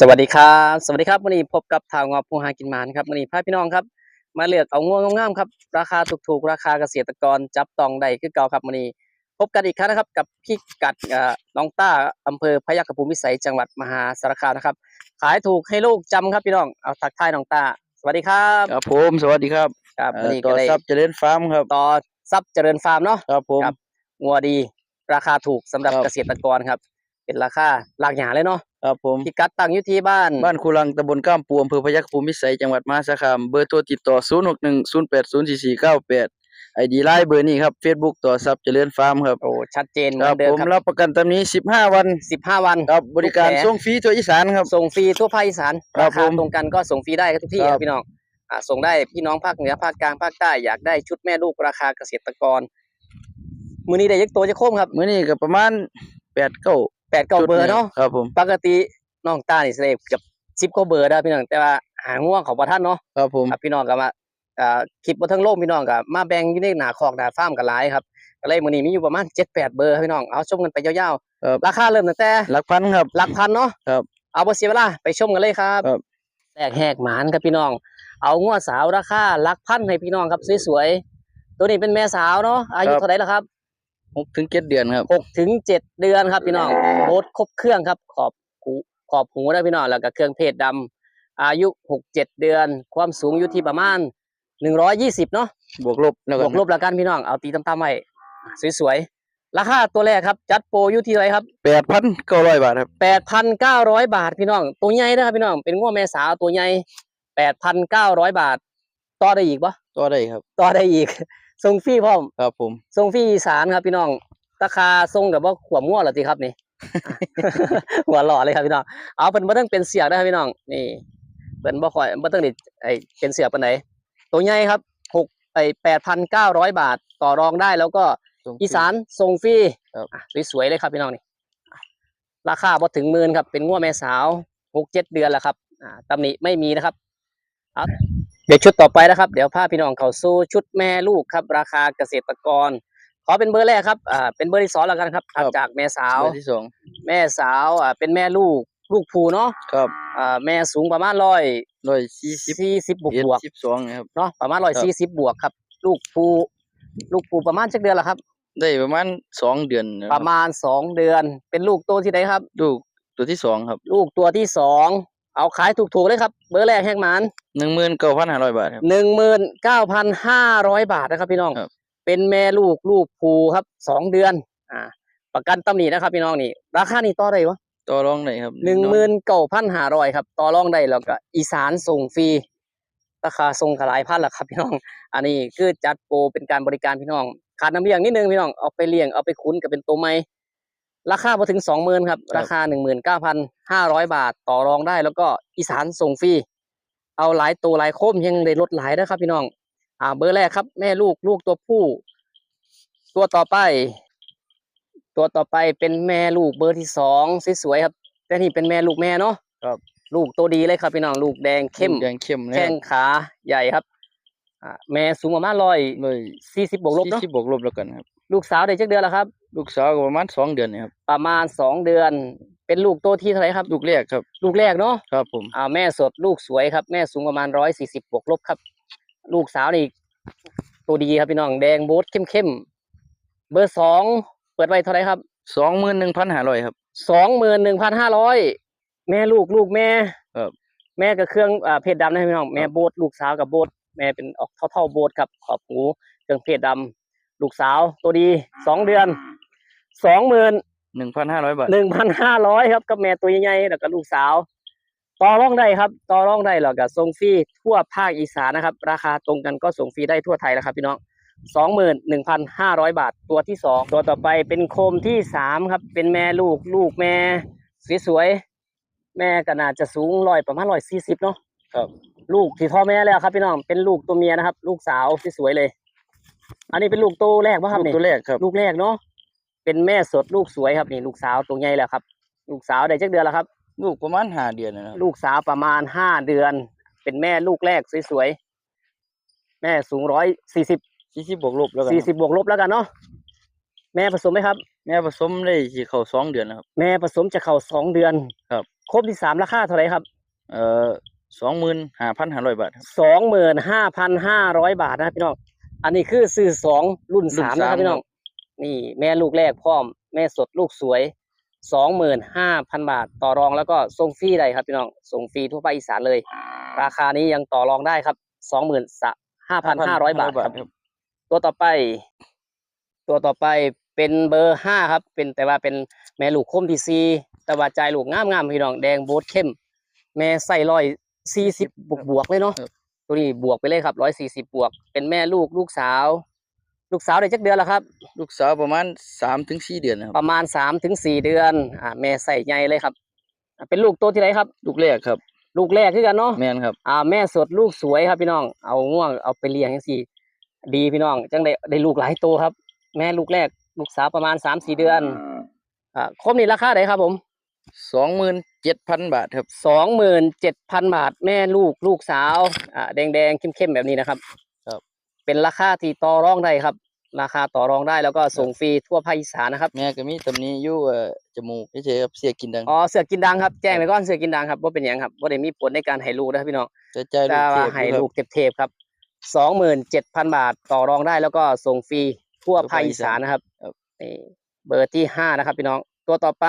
สวัสดีครับ สวัสดีครับวันนี้พบกับทางงอผู้หากินหมานครับวันนี้พาพี่น้องครับ มาเลือกเอาง่วงงามๆครับ ราคาถูกๆ ราคาเกษตรกรจับต้องได้คือเก่าครับวันนี้ พบกันอีกครั้งนะครับ กับพี่กัดเอ่อน้องต้าอำเภอพยัคฆภูมิวิสัยจังหวัดมหาสารคามนะครับ ขายถูกให้ลูกจำครับพี่น้องเอาทักทายน้องต้าสวัสดีครับครับผมสวัสดีครับครับเอ่วันอนี้ต่ก็อได้ทรัพย์เจริญฟาร์มครับต่อทรัพย์เจริญฟาร์มเนาะครับผมครับงัวดีราคาถูกสำหรับครับเกษตรกรครับ เป็นราคาหลากหยาเลยเนาะครับผมพี่กัดตั้งอยู่ที่บ้าน บ้านคูลังตำบลก้ามปูอำเภอพยัคฆภูมิวิสัยจังหวัดมหาสารคามเบอร์โทรติดต่อ 0 6 1 0 8 0 4 4 9 8ไอดีไลน์เบอร์นี้ครับ Facebook ต่อทรัพย์เจริญฟาร์มครับโอ้ชัดเจนเหคมืรัอบนเดิผมมครับรับประกันตำนี้ 15 วันสิบห้าวันครับบริการทุกแผลส่งฟรีทั่วอีสานครับ ส่งฟรีทั่วภาคอีสานครัราบคาผมตรงกันก็ส่งฟรีได้ทุกที่ครับครับ พี่น้องอ่าส่งได้พี่น้องภาคเหนือภาคกลางภาคใต้อยากได้ชุดแม่ลูกราคาเกษตรกร มือนี้ได้ยักตัวจะโค้มครับ มื้อนี้ก็ประมาณ8 9 แปดเก้าเบอร์เนาะครับผมปกติน้องตานี่เสพกับสิบกว่าเบอร์ได้พี่น้องแต่ว่าหาง่วงของประท่านเนาะครับผมครับพี่น้องก็มาอ่าคลิปบนทั้งโลกพี่น้องก็มาแบ่งอยู่ในหน้าคอกหน้าฟาร์มกันหลายครับก็เลยมือนี้มีอยู่ประมาณเจ็ดแปดเบอร์ครับพี่น้องเอาชมกันไปยาวครับๆราคาเริ่มตั้งแต่หลักพันครับหลักพันเนาะครับเอาบ่เสียเวลาไปชมกันเลยครับครับแตกแหกหมานครับพี่น้อง เอางวดสาวราคาหลักพันให้พี่น้องครับสวยๆตัวนี้เป็นแม่สาวเนาะอายุเท่าไหร่แล้วครับ 6ถึง7เดือนครับ หกถึงเจ็ดเดือนครับพี่น้องโบดครบเครื่องครับ ขอบหูขอบหูนะพี่น้องแล้วก็เครื่องเพศดำอายุหกเจ็ดเดือน ความสูงอยู่ที่ประมาณหนึ่งร้อยยี่สิบเนาะบวกลบแล้วบกัวกลบแล้วกันพี่น้องเอาตีตามๆไว้สวยๆราคาตัวแรกครับ จัดโปรอยู่ที่เท่าไหรครับ8,900บาทครับแปดพันเก้าร้อยบาทพี่น้อง ตัวใหญ่นะครับพี่น้องเป็นง้วแม่สาวตัวใหญ่แปดพันเก้าร้อยบาท ต่อได้อีกปะต่อได้ครับ ต่อได้อีก ส่งฟรีพร้อมครับผมส่งฟรีอีสานครับพี่น้องราคาส่งกับว่าขวบง้วเหรอทีครับนี่ หัวหล่อเลยครับพี่น้องเอาเป็นบ่ต้องเป็นเสียกนะครับพี่น้องนี่เป็นบ่ค่อยบ่ต้องนี่ไอเป็นเสียกปานไหนตัวใหญ่ครับหกไอแปดพันเก้าร้อยบาทต่อรองได้แล้วก็ส่งฟรีอีสานส่งฟรีครับอะสวยๆเลยครับพี่น้องนี่อะราคาพอถึงหมื่นครับเป็นง้วแม่สาวหกเจ็ดเดือนแล้วครับอ่าตำหนิไม่มีนะครับเอา เดี๋ยวชุดต่อไปนะครับ เดี๋ยวพาพี่น้องเข้าสู่ชุดแม่ลูกครับ ราคาเกษตรกร ขอเป็นเบอร์แรกครับอ่าเป็นเบอร์ที่สองแล้วกันครับถัดจากแม่สาว เบอร์ที่สองแม่สาวอ่าเป็นแม่ลูกลูกภูเนาะครับอ่าแม่สูงประมาณร้อย140สี่สิบบวกบวก12นะครับๆเนาะประมาณร้อยสี่สิบบวกครับ ลูกภูลูกภูประมาณจักเดือนละครับ ได้ประมาณสองเดือนนคปบระมาณสองเดือน เป็นลูกตัวที่ไหนครับ ลูกตัวที่สองครับ ลูกตัวที่สอง เอาขายถูกๆเลยครับ เบอร์แรกแหกหมานหนึ่งหมื่นเก้าพันห้าร้อยบาทครับหนึ่งหมื่นเก้าพันห้าร้อยบาทนะครับ พี่น้องครับเป็นแม่ลูกลูกภูครับสองเดือน อ่า ประกันตำหนินะครับ พี่น้องนี่ ราคานี่ต่อได้วะต่อรองได้ครับหนึ่งหมื่นเก้าพันห้าร้อยครับ ต่อรองได้แล้วก็อีสานส่งฟรีราคาส่งกหลายพันละครับพี่น้อง อันนี้คือจัดโปรเป็นการบริการพี่น้อง ขาดน้ำเลี้ยงนิดนึงพี่น้อง เอาไปเลี้ยงเอาไปคุ้นกับเป็นตัวไม้ ราคาพอถึงสองหมื่นครับ ราคาหนึ่งหมื่นเก้าพันห้าร้อยบาทต่อรองได้ แล้วก็อีสานส่งฟรีเอาหลายตัวหลายโคมยังได้ลดหลายนะครับ พี่น้อง อ่า เบอร์แรกครับ แม่ลูกลูกตัวผู้ ตัวต่อไป ตัวต่อไปเป็นแม่ลูกเบอร์ที่สองสวยๆครับแต่นี่เป็นแม่ลูกแม่เนาะครับลูกตัวดีเลยครับพี่น้องลูกแดงเข้มแดงเข้มเลยแข้งขาใหญ่ครับ อ่า แม่สูงประมาณร้อยเลยสี่สิบบวกลบเนาะสี่สิบบวกลบแล้วกันครับ ลูกสาวได้จักเดือนแล้วครับ ลูกสาวก็ประมาณสองเดือนนี่ครับประมาณสองเดือน เป็นลูกตัวที่เท่าไหร่ครับลูกแรกครับ ลูกแรกเนาะครับผมอ่าแม่สดลูกสวยครับ แม่สูงประมาณร้อยสี่สิบบวกลบครับ ลูกสาวนี่ตัวดีครับพี่น้องแดงโบ๊ทเข้มๆเบอร์สองเปิดไว้เท่าไหร่ครับสองหมื่นหนึ่งพันห้าร้อยครับสองหมื่นหนึ่งพันห้าร้อยแม่ลูกลูกแม่ครับแม่กับเครื่องอ่าเพศดำนะพี่น้องแม่โบทลูกสาวกับโบทแม่เป็นออกเท่าๆโบทครับขอบหูเครื่องเพศดำ ลูกสาวตัวดีสองเดือนสองหมื่นหนึ่งพันห้าร้อยบาทหนึ่งพันห้าร้อยครับกับแม่ตัวใหญ่ๆแล้วก็ลูกสาวต่อรองได้ครับต่อรองได้แล้วก็ส่งฟรีทั่วภาคอีสานนะครับ ราคาตรงกันก็ส่งฟรีได้ทั่วไทยแล้วครับพี่น้องสองหมื่นหนึ่งพันห้าร้อยบาทตัวที่สองตัวต่อไปเป็นโคมที่สามครับ เป็นแม่ลูกลูกแม่สวยๆแม่ก็น่าจะสูงร้อยประมาณร้อยสี่สิบเนาะครับ ลูกที่พ่อแม่แล้วครับพี่น้องเป็นลูกตัวเมียนะครับ ลูกสาวสวยๆเลย อันนี้เป็นลูกตัวแรกป่ะครับลูกนี่ตัวแรกครับ ลูกแรกเนาะเป็นแม่สดลูกสวยครับนี่ลูกสาวตัวใหญ่แล้วครับ ลูกสาวได้จักเดือนแล้วครับ ลูกประมาณห้าเดือนนะครับลูกสาวประมาณห้าเดือน เป็นแม่ลูกแรกสวยๆแม่สูงร้อยสี่สิบสี่สิบบวกลบแล้วกันสี่สิบบวกลบแล้วกันเนาะแม่ผสมไหมครับ แม่ผสมได้สิเข้าสองเดือนแล้วครับ แม่ผสมจะเข้าสองเดือนครับ ครบที่สามราคาเท่าไหร่ครับ เอ่อ25,500บาทครับสองหมื่นห้าพันห้าร้อยบาทนะครับพี่น้อง อันนี้คือซื้อสองรุ่นรุ่นสามนะครับสามพี่น้อง นี่แม่ลูกแรกพร้อม แม่สดลูกสวยสองหมื่นห้าพันบาท ต่อรองแล้วก็ส่งฟรีได้ครับพี่น้องส่งฟรีทั่วภาคอีสานเลย ราคานี้ยังต่อรองได้ครับสองหมื่นห้าพันห้าร้อยบาทครับครับ ตัวต่อไป ตัวต่อไปเป็นเบอร์ห้าครับ เป็นแต่ว่าเป็นแม่ลูกคมทีซีแต่ว่าใจายลูกงามงามๆพี่น้องแดงโบดเข้ม แม่ใส่ร้อยสี่สิบบวกบวกๆเลยเนาะครับ ตัวนี้บวกไปเลยครับร้อยสี่สิบบวก เป็นแม่ลูกลูกสาว ลูกสาวได้จักเดือนแล้วครับ ลูกสาวประมาณ3-4เดือนนะครับ ประมาณสามถึงสี่เดือน อ่าแม่ใส่ใหญ่เลยครับอ่าเป็นลูกตัวที่ไหนครับ ลูกแรกครับ ลูกแรกคือกันเนาะ แม่นครับ อ่าแม่สดลูกสวยครับพี่น้อง เอาง่วงเอาไปเลี้ยงจังซี่ ดีพี่น้อง จังได้ได้ลูกหลายตัวครับ แม่ลูกแรก ลูกสาวประมาณสามสี่เดือน อ่าครบนี่ราคาไหนครับผม 27,000บาทครับสองหมื่นเจ็ดพันบาทแม่ลูกลูกสาวอ่าแดงแดงเข้มเข้มๆแบบนี้นะครับ ครับ เป็นราคาที่ต่อรองได้ครับ ราคาต่อรองได้แล้วก็ส่งฟรีทั่วภาคอีสานนะครับแม่ก็มีตำหนิอยู่เอ่อจมูกเฉยๆครับเสียกินดังอ๋อเสือกินดังครับแจ้งไปก่อนเสือกินดังครับว่าเป็นหยังครับว่าได้มีผลในการให้ลูกนะครับพี่น้องจะจ่ายลูถ้ากเทว่าพให้อยู่ครับลูกเทปๆครับสองหมื่นเจ็ดพันบาทต่อรองได้แล้วก็ส่งฟรีทั่วทั่วภาภาคคอีอีสาสานนนะครับครับนี่เบอร์ที่ห้านะครับพี่น้องตัวต่อไป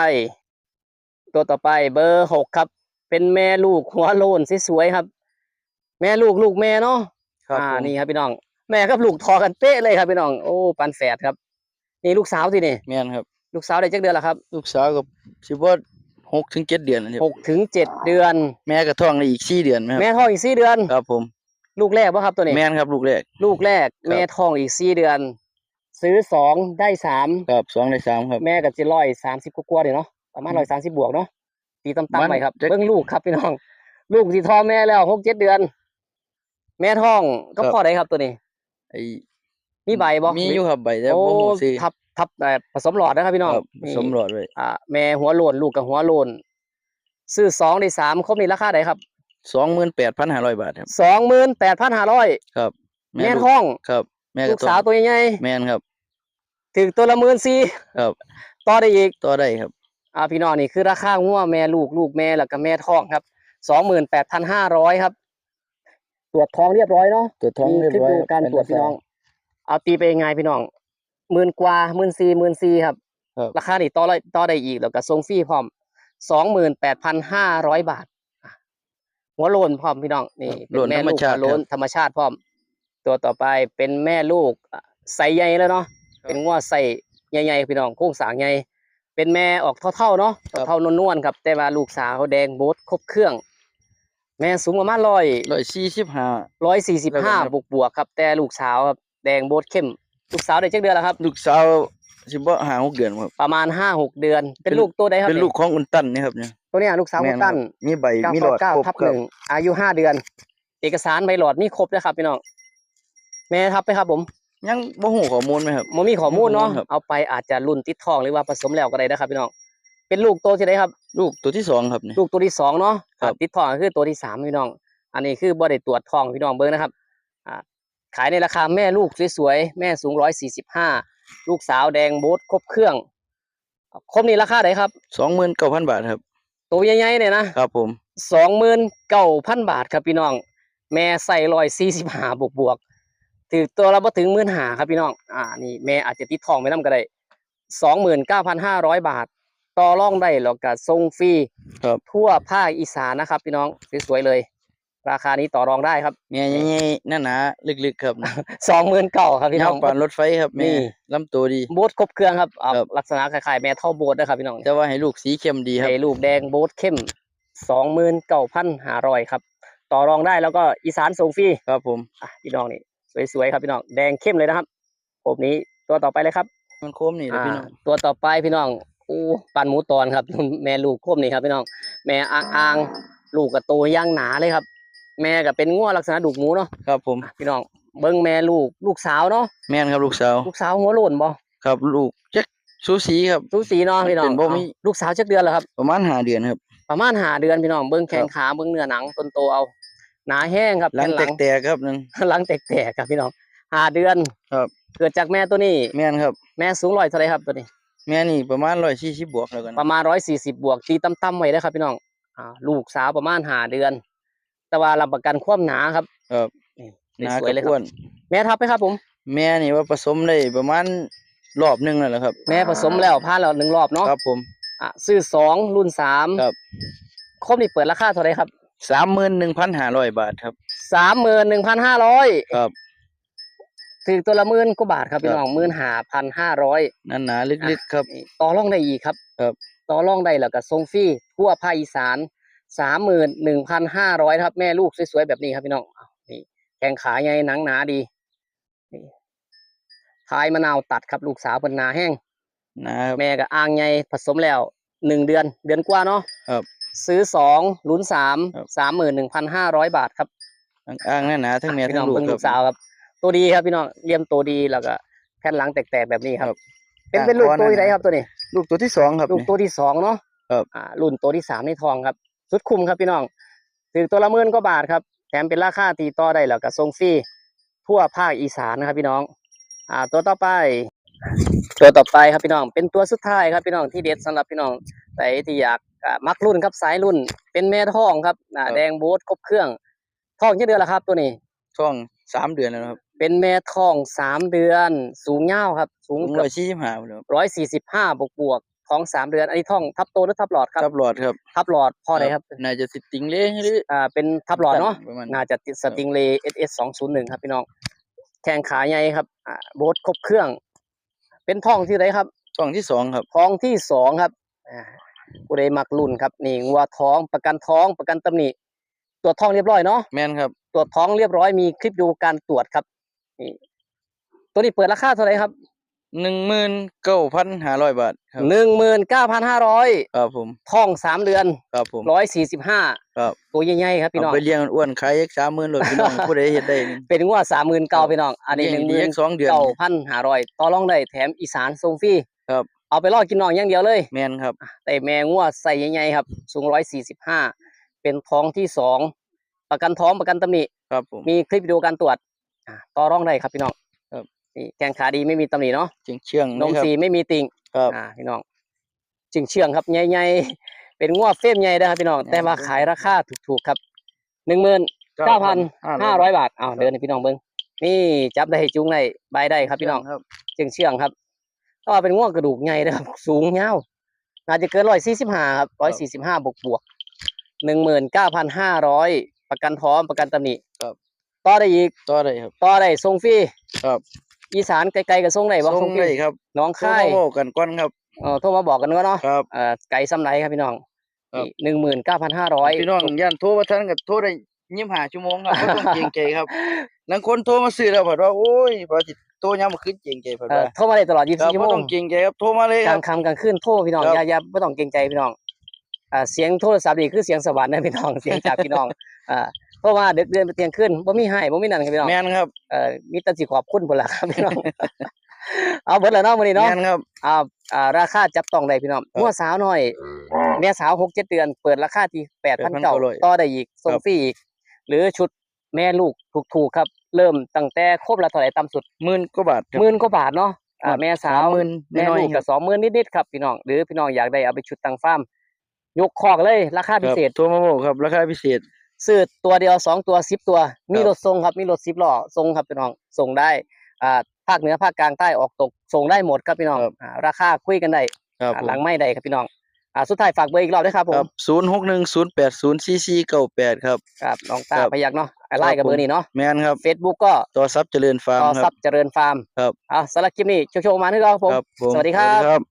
ตัวต่อไปเบอร์หกครับ เป็นแม่ลูกหัวโลนสวยๆครับ แม่ลูกลูกแม่เนาะครับอ่าผมนี่ครับพี่น้อง แม่กับลูกทอกันเป๊ะเลยครับพี่น้องโอ้ปันแฝดครับ นี่ลูกสาวที่นี่ แม่นครับ ลูกสาวได้จักเดือนแล้วครับลูกสาวก็สิบ่6ถึง7เดือนนะครับหกถึงเจ็ดเดือน แม่ก็ท้องได้อีก4เดือนไหมครับแม่ท้องอีกสี่เดือน ครับผมลูกแรกป่ะครับตัวนี้ แม่นครับลูกแรก ลูกแรกครับ แม่ท้องอีกสี่เดือน ซื้อสองได้สามครับสองในสามครับ แม่กับจิร้อยสามสิบกว่าๆเดี๋ยวเนาะ ประมาณอืมร้อยสามสิบบวกเนาะตีต่ำมัๆนไปครับจะเบิ้งลูกครับพี่น้อง ลูกที่ท้องแม่แล้วหกเจ็ดเดือน แม่ท้องก็ครับพ่อได้ครับตัวนี้ไอ้มีใบบ่มีอยู่ครับใบแต่โอ้บ่ฮู้ซื้อทับทับเอ่อผสมหลอดนะครับพี่น้องครับผนี่สมหลอดไว้อ่าแม่หัวโลนลูกกับหัวโลนซื้อสองได้สามครบนี่ราคาไหนครับ28,500บาทครับสองหมื่นแปดพันห้าร้อยครับ แม่ลูกท้องครับ แม่ลูก็กท้องสาวตัวใหญ่แม่นครับๆถึงตัวละหมื่นสี่ครับ ต่อได้อีกต่อได้ครับ อ่าพี่น้องนี่คือราคางัวแม่ลูกลูกแม่แล้วก็แม่ท้องครับสองหมื่นแปดพันห้าร้อยครับ ตรวจท้องเรียบร้อยเนาะตัวจท้องมีเรียบคลิปร้อยดูการเป็นตรวจพี่น้อง เอาตีไปยังไงพี่น้องหมื่นกว่าหมื่นสี่หมื่นสี่ครับครับราคานี่ต่อได้ต่อได้อีกแล้วก็ส่งฟรีพร้อมสองหมื่นแปดพันห้าร้อยบาทอะหัวโลนพร้อมพี่น้องนี่โลเป็นนแม่ธรรมลูกชาหัติวโลนครับธรรมชาติพร้อม ตัวต่อไปเป็นแม่ลูกอะใสใหญ่แล้วเนาะครับเป็นงัวใส่ใหญ่ๆพี่น้องโค้งสร้างใหญ่ เป็นแม่ออกเท่าๆเนาะครับ เท่าๆนวลๆครับ แต่ว่าลูกสาวเขาแดงโบดครบเครื่อง แม่สูงประมาณร้อย145ร้อยสี่สิบแล้วกัห้านครับบวกบวกๆครับ แต่ลูกสาวครับแดงโบดเข้ม ลูกสาวได้จักเดือนแล้วครับ ลูกสาวสิบ่ห้าหกเดือนครับ ประมาณห้าหกเดือน เป็นเป็นลูกตัวใดครับเป็นลูกของอุนตันนี่ครับเนี่ยตัวเนี้ยลูกสาวแม่คุนณครัตั้บนมีใบเก้ามีหลอดเก้าครบทับคหรับนึ่งอายุห้าเดือน เอกสารใบหลอดมีครบนะครับพี่น้องแม่ทับไหมครับผม ยังบ่ฮู้ข้อมูลไหมครับมมีข้อมูลเนาะมีข้อมูลครับ เอาไปอาจจะรุ่นติดทองหรือว่าผสมแล้วก็ได้นะครับพี่น้อง เป็นลูกตัวที่ไหนครับ ลูกตัวที่สองครับนี่ลูกตัวที่สองเนาะครับติดทองก็คือตัวที่สามพี่น้อง อันนี้คือบ่ได้ตรวจทองพี่น้องเบิ้งนะครับอ่าขายในราคาแม่ลูกสวยๆ แม่สูงร้อยสี่สิบห้า ลูกสาวแดงโบทครบเครื่อง ครบนี่ราคาไหนครับ29,000บาทครับ ตัวใหญ่ๆเนี่ยนะ ครับผม สองหมื่นเก้าพันบาทครับพี่น้อง แม่ใส่ร้อยสี่สิบห้าบวกบวกๆ ถือตัวละบ่ถึงหมื่นหาครับพี่น้อง อ่า นี่แม่อาจจะติดทองไปน้ำก็ได้สองหมื่นเก้าพันห้าร้อยบาท ต่อรองได้แล้วก็ส่งฟรีครับทั่วภาคอีสานนะครับ พี่น้องสวยๆเลย ราคานี้ต่อรองได้ครับแม่ใหญ่ๆหนาๆลึกๆครับสองหมื่นเก้าครับพี่น้ยาอวงปานรถไฟครับนี่แม่ลำตัวดีโบทครบเครื่องครับเอาครับลักษณะคล้ายๆแม่เท่าโบทนะครับพี่น้องแต่ว่าให้ลูกสีเข้มดีครับให้ลูกแดงโบทเข้มสองหมื่นเก้าพันห้าร้อยครับ ต่อรองได้แล้วก็อีสานส่งฟรีครับผมอะพี่น้องนี่ สวยๆครับพี่น้องแดงเข้มเลยนะครับผมนี้ตัวต่อไปเลยครับ มันโคมนี่แหละอ่าพี่น้องตัวต่อไปพี่น้องอู้ปันหมูตอนครับ แม่ลูกคมนี่ครับพี่น้องแม่อ่างอ่างลูกกับโตย่างหนาเลยครับ แม่ก็เป็นง้วลักษณะดุกหมูเนาะครับ ผมอะพี่น้องเบิ้งแม่ลูกลูกสาวเนาะแม่นครับลูกสาวลูกสาวหัวโลนบ่ครับลูกจักสูสีครับสูสีเนาะพี่น้องเป็นบ่มีเอาลูกสาวจักเดือนแล้วครับประมาณห้าเดือนครับประมาณหาเดือนพี่น้องเบิ้งแข้งครับขาเบิ้งเนื้อหนังต้นโตเอา หนาแห้งครับหลังแผ่นแตกๆครับนั่นหลังแตกๆครับพี่น้องหาเดือนครับ เกิดจากแม่ตัวนี้ แม่นครับ แม่สูงร้อยเท่าไหรครับตัวนี้ แม่นี่ประมาณ140บวกแล้วกันประมาณร้อยสี่สิบบวกตีต่ำๆไว้ได้อครับ พี่น้องอ่าลูกสาวประมาณหาเดือน แต่ว่ารับประกันความหนาครับครับนี่หนาสวยกับเลยคอ้รัวบนแม่ทับไหมครับผม แม่นี่ว่าผสมได้ประมาณรอบหนึงแล้วแหละครับ แม่ผสมแล้วผ่านแล้วหนึ่งรอบเนาะครับผมอะซื้อสองรุ่นสามครับครบนี่เปิดราคาเท่าไหรครับ 31,500บาทครับ สามหมื่นหนึ่งพันห้าร้อยครับถึงตัวละหมื่นกว่าบาทครับพี่ครับน้องหมื่นห้าพันห้าร้อยนั่นหนาลึกๆครับ ต่อรองได้อีกครับ ครับ ต่อรองได้แล้วก็ทรงฟรีทั่วภาคอีสานสามหมื่นหนึ่งพันห้าร้อยครับ แม่ลูกสวยๆแบบนี้ครับพี่น้องอ้าวนี่แข้งขาใหญ่หนังหนาดีนี่ทายมะนาวตัดครับลูกสาวเป็นหนาแห้งหนาครับแม่กับอ่างใหญ่ผสมแล้วหนึ่งเดือน เดือนกว่าเนาะครับ ซื้อสองลุ้นสามครับสามหมื่นหนึ่งพันห้าร้อยบาทครับทั้งอ้างหนาๆทั้งแม่พี่ทั้น้องงลูกเบิ่งคลูรับกสาวครับ ตัวดีครับพี่น้องเลี่ยมตัวดีแล้วก็แผ่นหลังแตกๆแบบนี้ครับครับเป็นอ่าเป็นลูกก้อนตัวนั้นที่ไหนครับตัวนี้ ลูกตัวที่สองครับลูกนี่ตัวที่สองเนาะครับอ่ารุ่นตัวที่สามในทองครับ สุดคุ้มครับพี่น้องถึงตัวละหมื่นกว่าบาทครับแถมเป็นราคาตีต่อได้แล้วก็ส่งฟรีทั่วภาคอีสานนะครับพี่น้อง อ่า ตัวต่อไปตัวต่อไปครับพี่น้อง เป็นตัวสุดท้ายครับพี่น้องที่เด็ดสำหรับพี่น้องแต่ที่อยากอ่า มักรุ่นครับสายรุ่น เป็นแม่ทองครับอ่าแดงโบ๊ทครบเครื่องทองกี่เดือนแล้วครับ ตัวนี้ช่องสามเดือนแล้วนะครับ เป็นแม่ทองสามเดือน สูงเง่าวครับ สูงสูงเกืร้ออยสี่สิบห้าครับร้อยสี่สิบห้าบวกบวกๆท้องสามเดือน อันนี้ท้องทับโตหรือทับหลอดครับครับหลอดครับ ทับหลอดพ่อไหนครับ น่าจะสิติงเล่หรือ อ่า เป็นทับหลอดเนาะประมาณน่าจะติดสติงเลเอสเอสสองศูนย์หนึ่งครับพี่น้อง แข้งขาใหญ่ครับ อ่า โบทครบเครื่อง เป็นท้องที่ไหนครับช่องที่สองครับ ท้องที่สองครับอ่า ผู้ใดมักรุ่นครับนี่งัวท้องประกันท้องประกันตำหนิตรวจท้องเรียบร้อยเนาะแม่นครับตรวจท้องเรียบร้อยมีคลิปดูการตรวจครับนี่ตัวนี้เปิดราคาเท่าไหร่ครับหนึ่งหมื่นเก้าพันห้าร้อยบาทครับหนึ่งหมื่นเก้าพันห้าร้อยครับผมท้องสามเดือนครับผมร้อยสี่สิบห้าครับตัวใหญ่ๆครับพี่น้องเอาไปเลี้ยงอ้วนๆขายสามหมื่นเลยพี่น้องผู้ใดเฮ็ดได้นี่เป็นงวดสามหมื่นเก้าพี่น้องอันนี้หเลี้นึ่ยงงหดีมื่นอีกสองเดือนเก้าพันห้าร้อยต่อรองได้แถมอีสานทรงฟรีครับ เอาไปรอดกินน้องอย่างเดียวเลย แม่นครับ แต่แม่งวดใส่ใหญ่ๆครับ สูงร้อยสี่สิบห้าเป็นท้องที่สองประกันท้องประกันตำหนิครับผมมีคลิปวิดีโอการตรวจอ่าต่อรองได้ครับพี่น้องครับนี่แข้งขาดีไม่มีตำหนิเนาะเชียงเชียงนมนะครับสีไม่มีติ่งครับอ่าพี่น้องจึงเชื่องครับใหญ่ๆเป็นงวดเฟรมใหญ่นะครับพี่น้องแต่ว่าขายราคาถูกๆครับหนึ่งหมื่นเก้าพันห้าร้อยบาทอ้าวเดินให้พี่น้องเบิ้งนี่จับได้จุงได้ใบได้ครับพี่น้องครับเชียงเชียงครับ ก็ว่าเป็นง่วงกระดูกใหญ่นะครับ สูงยาวน่าจะเกินร้อยสี่สิบห้าครับร้อยสี่สิบห้าบวกบวกหนึ่งหมื่นเก้าพันห้าร้อยประกันท้องประกันตำหนิครับ ต่อได้อีกต่อได้ครับต่อได้ส่งฟรีครับอีสานไกลๆกับส่งได้บ่ส่ส่งงฟรีได้ครับน้องโทรค่ายมาเว้ากันก่อนครับเออโทรมาบอกกันก็เนาะครับเอ่อไก่ซ้ำไรครับพี่น้องครับหนึ่งหมื่นเก้าพันห้าร้อยพี่น้องย่านโทรมาทันก็โทรได้ยี่สิบห้าชั่วโมงครับบ่ต้องเกรงใจครับบางคนโทรมาซื้อแล้วเพิ่นว่าโอ้ยบ่สิ โทรยามมื้อคืนเกรงใจเพิ่นเอ่อว่าโทรมาได้ตลอด ครับ24ชั่วบ่โมต้องงเกรงใจครับโทรมาเลยกคลารับ งค่ำกลางคืนโทรพี่น้องครับ อย่าอย่าไม่ต้องเกรงใจพี่น้องอ่าเสียงโทรศัพท์นี่คือเสียงสวรรค์นะพี่น้อง เสียงจากพี่น้องอ่าเพราะว่าเด็กเดือนไปเที่ยงคืนบ่มีให้บ่มีนั่นครับพี่น้องแม่นครับเอ่อมีแต่สิขอบคุณพุ่นล่ะครับพี่น้อง เอาเบิดแล้วเนาะมื้อนี้เนาะแม่นครับ อ่าอ่าราคาจับต้องได้พี่น้องครับงัวสาวน้อย แม่สาว6 7เดือน เปิดราคาที่8,900 8,900ต่อได้อีกส่งครับ ฟรีอีก หรือชุดแม่ลูกถูกๆครับ เริ่มตั้งแต่ครบละเท่าไหร่ต่ำสุดหมื่นกว่าบาทครับ หมื่นกว่าบาทเนาะอ่าแม่สาวหมื่นแม่น้อยลูกๆคกัรับบสองหมื่นนิดๆครับพี่น้องหรือพี่น้องอยากได้เอาไปชุดตังฟาร์มยกคอกเลยราคาพิเศษ ครับโทรมาบอกครับราคาพิเศษ ซื้อตัวเดียวสองตัวสิบตัว มีครับรถส่งครับมีรถสิบล้อส่งครับพี่น้องส่งได้อ่าภาคเหนือภาคกลางใต้ออกตกส่งได้หมดครับพี่น้องครับ อ่าราคาคุยกันได้ครับอ่าผมหลังไม่ได้ครับพี่น้องอ่าสุดท้ายฝากเบอร์อีกรอบด้วยครับผครัมบศูนย์หกหนึ่งศูนย์แปดศูนย์สี่สี่เก้าแปดครับ ครับน้องตาครับ พยักเนาะ ไล่กับครับผมเบอร์นี้เนาะแม่นครับเฟซบุ๊กก็ต่อทรัพย์เจริญฟาร์มต่อคทรัรับพย์เจริญฟาร์มครับอ่าสำหรับคลิปนี้โชว์ๆมาที่เราครับผมครับผมสวัสดีครับครับ